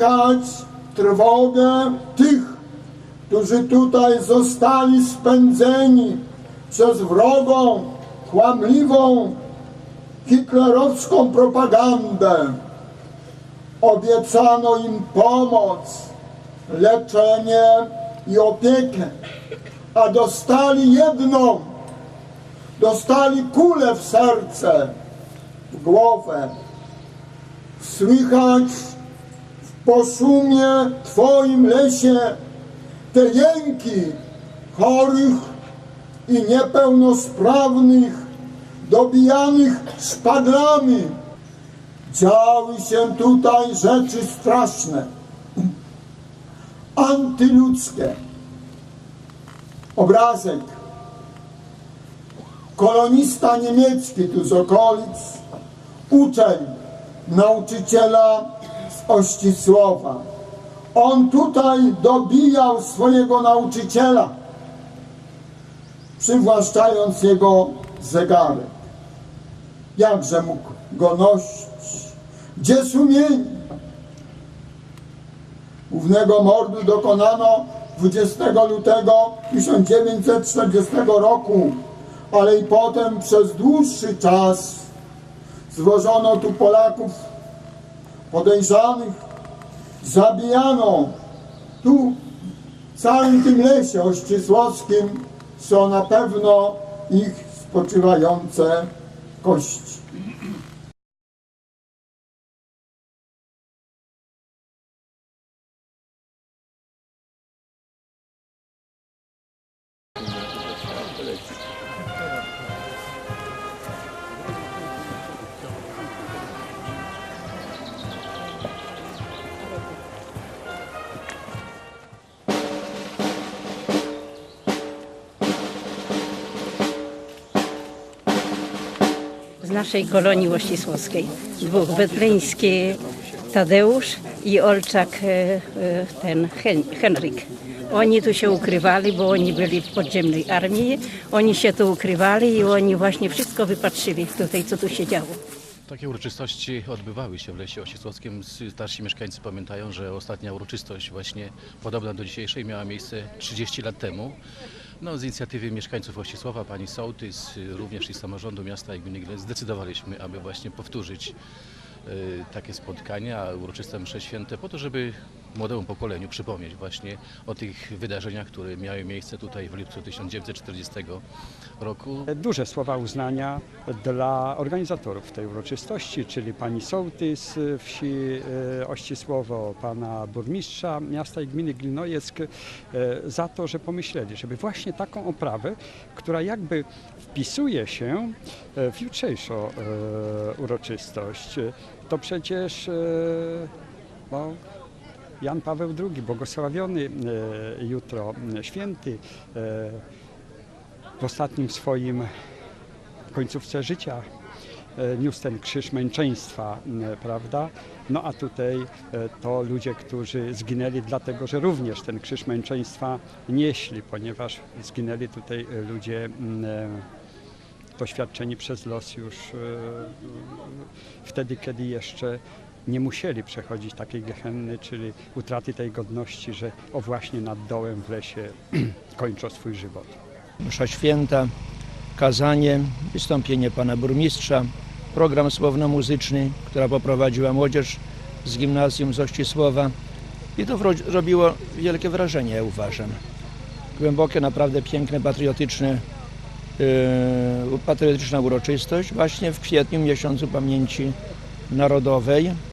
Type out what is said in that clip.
Słychać trwogę tych, którzy tutaj zostali spędzeni przez wrogą, kłamliwą, hitlerowską propagandę. Obiecano im pomoc, leczenie i opiekę, a dostali jedną, dostali kulę w serce, w głowę. Słychać w posumie Twoim lesie te jęki chorych i niepełnosprawnych, dobijanych szpaglami. Działy się tutaj rzeczy straszne, antyludzkie. Obrazek. Kolonista niemiecki tu z okolic, uczeń nauczyciela Ościsłowa. On tutaj dobijał swojego nauczyciela, przywłaszczając jego zegarek. Jakże mógł go nosić? Gdzie sumienie? Głównego mordu dokonano 20 lutego 1940 roku, ale i potem przez dłuższy czas zwożono tu Polaków podejrzanych, zabijano tu w całym tym lesie ościsłowskim są na pewno ich spoczywające kości. Z naszej kolonii łościsłowskiej. Dwóch, Wetleński Tadeusz i Olczak e, e, ten Hen, Henryk. Oni tu się ukrywali, bo oni byli w podziemnej armii. Oni się tu ukrywali i oni właśnie wszystko wypatrzyli tutaj, co tu się działo. Takie uroczystości odbywały się w Lesie Ościsłowskim. Starsi mieszkańcy pamiętają, że ostatnia uroczystość właśnie podobna do dzisiejszej miała miejsce 30 lat temu. No, z inicjatywy mieszkańców Ościsłowa, pani Sołtys, również i samorządu miasta i gminy zdecydowaliśmy, aby właśnie powtórzyć y, takie spotkania, uroczyste msze święte, po to, żeby młodemu pokoleniu przypomnieć właśnie o tych wydarzeniach, które miały miejsce tutaj w lipcu 1940 roku. Duże słowa uznania dla organizatorów tej uroczystości, czyli pani sołtys wsi e, Ościsłowo, pana burmistrza miasta i gminy Glinojeck e, za to, że pomyśleli, żeby właśnie taką oprawę, która jakby wpisuje się w jutrzejszą uroczystość, to przecież no, Jan Paweł II, błogosławiony e, jutro, święty, e, w ostatnim swoim końcówce życia e, niósł ten krzyż męczeństwa, prawda? No a tutaj to ludzie, którzy zginęli dlatego, że również ten krzyż męczeństwa nieśli, ponieważ zginęli tutaj ludzie doświadczeni przez los już wtedy, kiedy jeszcze nie musieli przechodzić takiej gehenny, czyli utraty tej godności, że o właśnie nad dołem w lesie kończą swój żywot. msza święta, kazanie, wystąpienie pana burmistrza, program słowno-muzyczny, która poprowadziła młodzież z gimnazjum z Ościsłowa i to robiło wielkie wrażenie, ja uważam. Głębokie, naprawdę piękne, patriotyczne, yy, patriotyczna uroczystość właśnie w kwietniu, miesiącu pamięci narodowej.